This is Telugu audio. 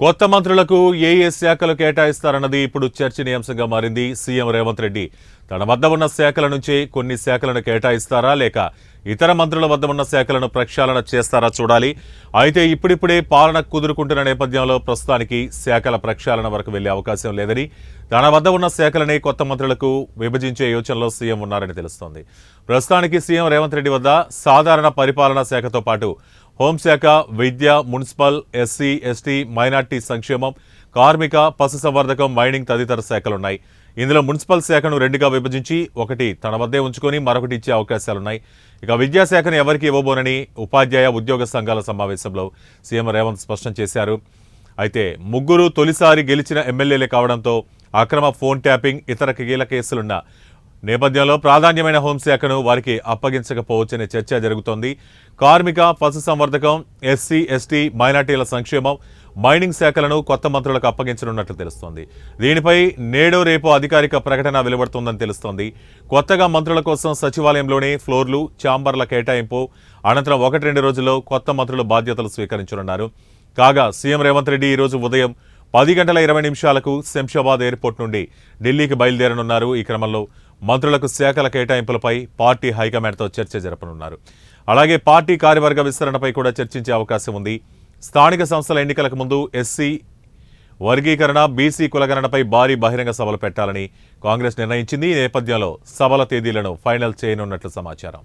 కొత్త మంత్రులకు ఏ ఏ శాఖలు కేటాయిస్తారన్నది ఇప్పుడు చర్చనీయాంశంగా మారింది సీఎం రేవంత్ రెడ్డి. తన వద్ద ఉన్న శాఖల నుంచి కొన్ని శాఖలను కేటాయిస్తారా లేక ఇతర మంత్రుల వద్ద ఉన్న శాఖలను ప్రక్షాళన చేస్తారా చూడాలి. అయితే ఇప్పుడిప్పుడే పాలన కుదురుకుంటున్న నేపథ్యంలో ప్రస్తుతానికి శాఖల ప్రక్షాళన వరకు వెళ్ళే అవకాశం లేదని తన వద్ద ఉన్న శాఖలనే కొత్త మంత్రులకు విభజించే యోచనలో సీఎం ఉన్నారని తెలుస్తోంది. ప్రస్తుతానికి సీఎం రేవంత్ రెడ్డి వద్ద సాధారణ పరిపాలనా శాఖతో పాటు హోంశాఖ విద్య మున్సిపల్ ఎస్సీ ఎస్టీ మైనార్టీ సంక్షేమం కార్మిక పశుసంవర్ధకం మైనింగ్ తదితర శాఖలున్నాయి. ఇందులో మున్సిపల్ శాఖను రెండుగా విభజించి ఒకటి తన వద్దే ఉంచుకొని మరొకటి ఇచ్చే అవకాశాలున్నాయి. ఇక విద్యాశాఖను ఎవరికి ఇవ్వబోనని ఉపాధ్యాయ ఉద్యోగ సంఘాల సమావేశంలో సీఎం రేవంత్ స్పష్టం చేశారు. అయితే ముగ్గురు తొలిసారి గెలిచిన ఎమ్మెల్యేలే కావడంతో అక్రమ ఫోన్ ట్యాపింగ్ ఇతర కీలక కేసులున్న నేపథ్యంలో ప్రాధాన్యమైన హోంశాఖను వారికి అప్పగించకపోవచ్చనే చర్చ జరుగుతోంది. కార్మిక పశుసంవర్ధకం ఎస్సీ ఎస్టీ మైనార్టీల సంక్షేమం మైనింగ్ శాఖలను కొత్త మంత్రులకు అప్పగించనున్నట్లు తెలుస్తోంది. దీనిపై నేడో రేపు అధికారిక ప్రకటన వెలువడుతోందని తెలుస్తోంది. కొత్తగా మంత్రుల కోసం సచివాలయంలోనే ఫ్లోర్లు ఛాంబర్ల కేటాయింపు అనంతరం ఒకటి రెండు రోజుల్లో కొత్త మంత్రులు బాధ్యతలు స్వీకరించనున్నారు. కాగా సీఎం రేవంత్ రెడ్డి ఈరోజు ఉదయం పది గంటల ఇరవై నిమిషాలకు శంషాబాద్ ఎయిర్పోర్ట్ నుండి ఢిల్లీకి బయలుదేరనున్నారు. ఈ క్రమంలో మంత్రులకు శాఖల కేటాయింపులపై పార్టీ హైకమాండ్తో చర్చ జరపనున్నారు. అలాగే పార్టీ కార్యవర్గ విస్తరణపై కూడా చర్చించే అవకాశం ఉంది. స్థానిక సంస్థల ఎన్నికలకు ముందు ఎస్సీ వర్గీకరణ బీసీ కులగణనపై భారీ బహిరంగ సభలు పెట్టాలని కాంగ్రెస్ నిర్ణయించింది. ఈ నేపథ్యంలో సభల తేదీలను ఫైనల్ చేయనున్నట్లు సమాచారం.